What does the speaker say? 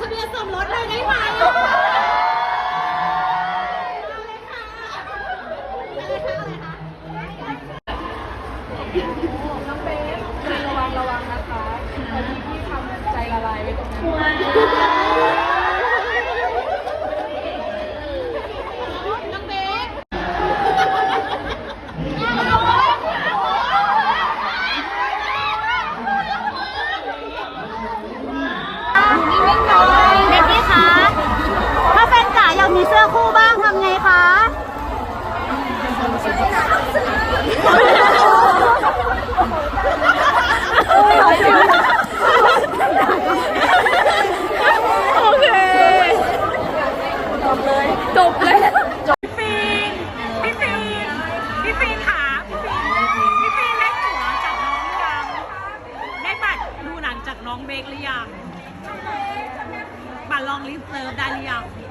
ทะเบียนสมรสเลยได้ไหมน้องเบสระวังระวังนะคะตอนนี้พี่ทำใจละลายไว้ตรงนั้น เด็กพี่คะถ้าแฟนจ๋าอยากมีเสื้อคู่บ้างทำไงคะโอเคจบเลยจบเลยฟีนพี่ฟีนพี่ฟีนขาพี่ฟีนพี่ฟีนได้ตั๋วจากน้องยังได้บัตรดูหนังจากน้องเบคหรือยัง บัตรล